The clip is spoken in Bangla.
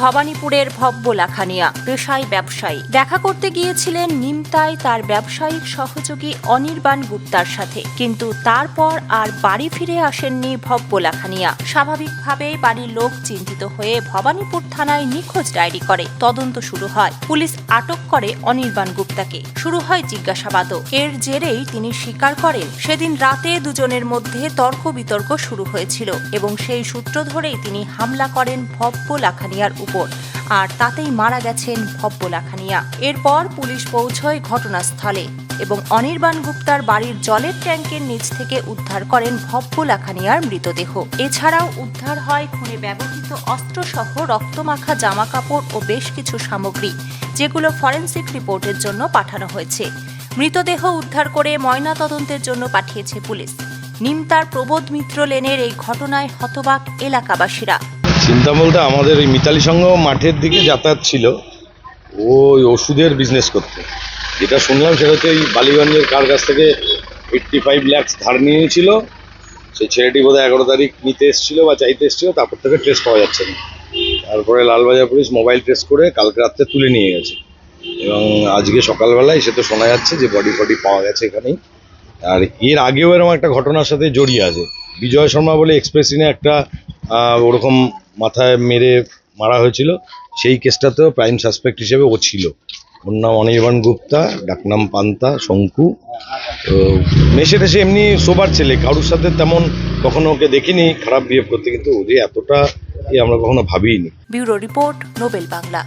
ভবানীপুরের ভব্য লাখানিয়া পেশায় ব্যবসায়ী। দেখা করতে গিয়েছিলেন নিমতায় তার ব্যবসায়িক সহযোগী অনির্বাণ গুপ্তার সাথে। কিন্তু তারপর আর বাড়ি ফিরে আসেননি ভব্য লাখানিয়া স্বাভাবিকভাবেই বাড়ির লোক চিন্তিত হয়ে ভবানীপুর থানায় নিখোঁজ ডায়েরি করে। তদন্ত শুরু হয়। পুলিশ আটক করে অনির্বাণ গুপ্তাকে। শুরু হয় জিজ্ঞাসাবাদও। এর জেরেই তিনি স্বীকার করেন, সেদিন রাতে দুজনের মধ্যে তর্ক বিতর্ক শুরু হয়েছিল এবং সেই সূত্র ধরেই তিনি হামলা করেন ভব্য লাখানিয়ার উপর। আর তাতেই মারা গেছেন ভব্য লাখানিয়া এরপর পুলিশ পৌঁছয় ঘটনাস্থলে এবং অনির্বাণ গুপ্তার বাড়ির জলের ট্যাঙ্কের নিচ থেকে উদ্ধার করেন ভব্য লাখানিয়ার মৃতদেহ। এছাড়াও উদ্ধার হয় খুনে ব্যবহৃত অস্ত্রসহ রক্তমাখা জামাকাপড় ও বেশ কিছু সামগ্রী, যেগুলো ফরেন্সিক রিপোর্টের জন্য পাঠানো হয়েছে। মৃতদেহ উদ্ধার করে ময়নাতদন্তের জন্য পাঠিয়েছে পুলিশ। নিমতার প্রবোধ মিত্র লেনের এই ঘটনায় হতবাক এলাকাবাসীরা। চিন্তা বলতে আমাদের ওই মিতালি সংঘ মাঠের দিকে যাতায়াত ছিল। ওই ওষুধের বিজনেস করতে। যেটা শুনলাম সেটা হচ্ছে এই বালিগঞ্জের কার কাছ থেকে এইট্টি ফাইভ ল্যাক্স ধার নিয়েছিল। সেই ছেলেটি বোধহয় এগারো তারিখ নিতে এসেছিল বা চাইতে এসেছিল, তারপর থেকে ট্রেস পাওয়া যাচ্ছে না। তারপরে লালবাজার পুলিশ মোবাইল ট্রেস করে কালকে রাত্রে তুলে নিয়ে গেছে। এবং আজকে সকালবেলায় সে তো শোনা যাচ্ছে যে বডি ফডি পাওয়া গেছে এখানেই। আর এর আগেও এরকম একটা ঘটনার সাথে জড়িয়ে আছে। বিজয় শর্মা বলে এক্সপ্রেসিনে একটা ওরকম মাথায় মেরে মারা হয়েছিল। সেই কেসটাতেও প্রাইম সাসপেক্ট হিসেবে ও ছিল। ওর নাম অনির্বাণ গুপ্তা ডাকনাম পান্তা, শঙ্কু। মেশে টেসে এমনি সোবার ছেলে, কারুর সাথে তেমন কখনো ওকে দেখিনি, খারাপ বিহেভ করতে, কিন্তু ওদের এতটা এ আমরা কখনো ভাবিনি। ব্যুরো রিপোর্ট নোবেল বাংলা।